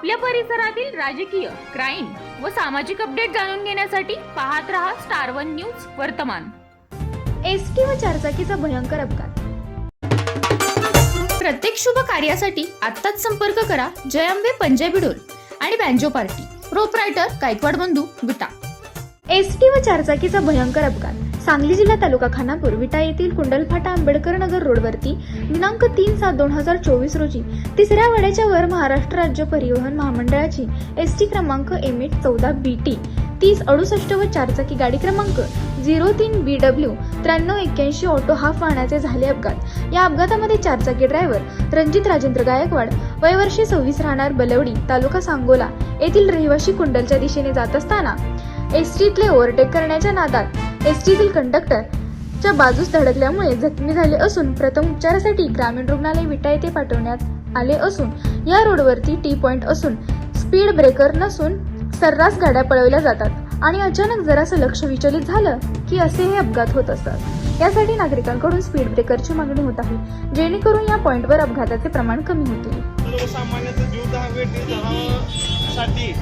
आपल्या परिसरातील राजकीय क्राईम व सामाजिक अपडेट जाणून घेण्यासाठी पाहत रहा स्टार वन न्यूज वर्तमान. एस टी व चारचाकीचा भयंकर अपघात. प्रत्येक शुभ कार्यासाठी आत्ताच संपर्क करा जय अंबे पंजाबी डोल आणि बँजो पार्टी. प्रोपरायटर गायकवाड बंधू विटा. एस टी व चारचाकीचा भयंकर अपघात. सांगली जिल्हा तालुका खानापूर विटा येथील कुंडलफाटा आंबेडकर नगर रोडवरती दिनांक तीन सात दोन हजार चोवीस रोजी तिसऱ्या वाड्याच्या वर महाराष्ट्र राज्य परिवहन महामंडळाची एस टी क्रमांक एम एच चौदा बी टी तीस अडुसष्ट व चारचाकी गाडी क्रमांक झिरो तीन बी डब्ल्यू त्र्याण्णव एक्क्याऐंशी ऑटो हाफ वाहनाचे झाले अपघात. या अपघातामध्ये चारचाकी ड्रायव्हर रणजित राजेंद्र गायकवाड वयवर्षी सव्वीस राहणार बलवडी तालुका सांगोला येथील रहिवाशी कुंडलच्या दिशेने जात असताना एस टीतले ओव्हरटेक करण्याच्या नादात एस टीतील कंडक्टर च्या बाजूस धडकल्यामुळे जखमी झाले असून प्रथम उपचारासाठी ग्रामीण रुग्णालय विटा येथे पाठवण्यात आले असून या रोडवरती टी पॉइंट असून स्पीड ब्रेकर नसून सर्रास गाड्या पळवल्या जातात आणि अचानक जरासं लक्ष विचलित झालं की असे हे अपघात होत असतात. यासाठी नागरिकांकडून स्पीड ब्रेकरची मागणी होत आहे जेणेकरून या पॉइंटवर अपघाताचे प्रमाण कमी होते सर्वसामान्यांचा जीवसाठी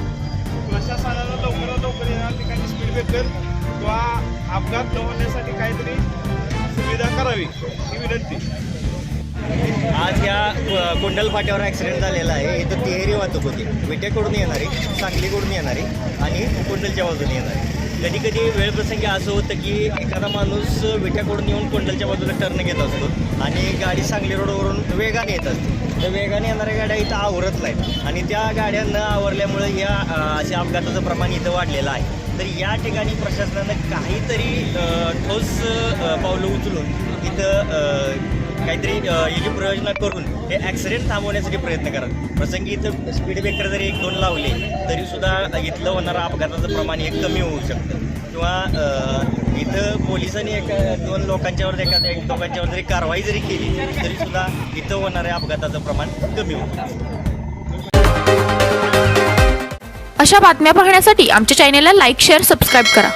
ठिकाणी किंवा अपघात न होण्यासाठी काहीतरी सुविधा करावी ही विनंती. आज या अ, कुंडल फाट्यावर ॲक्सिडेंट झालेला आहे. इथं तिहेरी वाहतूक होती. विटेकडून येणारी सांगलीकडून येणारी आणि कुंडलच्या बाजूने येणारी. कधी कधी वेळप्रसंगी असं होतं की एखादा माणूस विट्याकडून येऊन कुंडलच्या बाजूला टर्न घेत असतो आणि गाडी सांगली रोडवरून वेगाने येत असते. तर वेगाने येणाऱ्या गाड्या इथं आवरत नाहीत. आणि त्या गाड्या न आवरल्यामुळे या अशा अपघाताचं प्रमाण इथं वाढलेलं आहे. तर या ठिकाणी प्रशासनानं काहीतरी ठोस पावलं उचलून इथं काहीतरी अ, याची प्रयोजना करून हे ॲक्सिडेंट थांबवण्यासाठी प्रयत्न करा प्रसंगी इथं स्पीड ब्रेकर जरी एक दोन लावले तरी सुद्धा इथलं होणारं अपघाताचं प्रमाण हे कमी होऊ शकतं. किंवा इथं पोलिसांनी एका दोन लोकांच्यावर एखाद्या एक लोकांच्यावर जरी कारवाई जरी केली तरी सुद्धा इथं होणाऱ्या अपघाताचं प्रमाण कमी होतं अशा बातम्या पाहण्यासाठी आमच्या चॅनेलला लाईक शेअर सबस्क्राईब करा.